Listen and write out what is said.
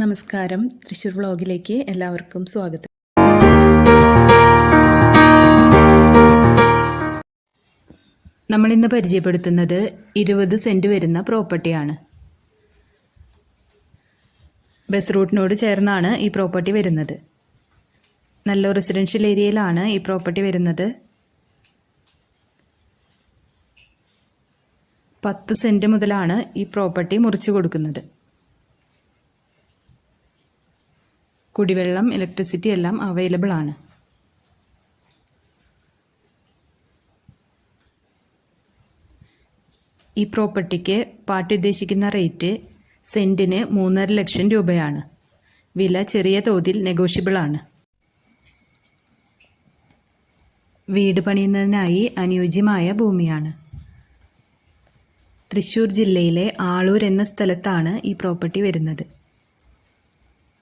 നമസ്കാരം. തൃശ്ശൂർ വ്ളോഗിലേക്ക് എല്ലാവർക്കും സ്വാഗതം. നമ്മളിന്ന് പരിചയപ്പെടുത്തുന്നത് ഇരുപത് സെന്റ് വരുന്ന പ്രോപ്പർട്ടിയാണ്. ബസ് റൂട്ടിനോട് ചേർന്നാണ് ഈ പ്രോപ്പർട്ടി വരുന്നത്. നല്ല റെസിഡൻഷ്യൽ ഏരിയയിലാണ് ഈ പ്രോപ്പർട്ടി വരുന്നത്. പത്ത് സെന്റ് മുതലാണ് ഈ പ്രോപ്പർട്ടി മുറിച്ചു കൊടുക്കുന്നത്. കുടിവെള്ളം ഇലക്ട്രിസിറ്റി എല്ലാം അവൈലബിൾ ആണ്. ഈ പ്രോപ്പർട്ടിക്ക് പാർട്ടി ഉദ്ദേശിക്കുന്ന റേറ്റ് സെന്റിന് മൂന്നര ലക്ഷം രൂപയാണ്. വില ചെറിയ തോതിൽ നെഗോഷ്യബിൾ ആണ്. വീട് പണിയുന്നതിനായി അനുയോജ്യമായ ഭൂമിയാണ്. തൃശ്ശൂർ ജില്ലയിലെ ആളൂർ എന്ന സ്ഥലത്താണ് ഈ പ്രോപ്പർട്ടി വരുന്നത്.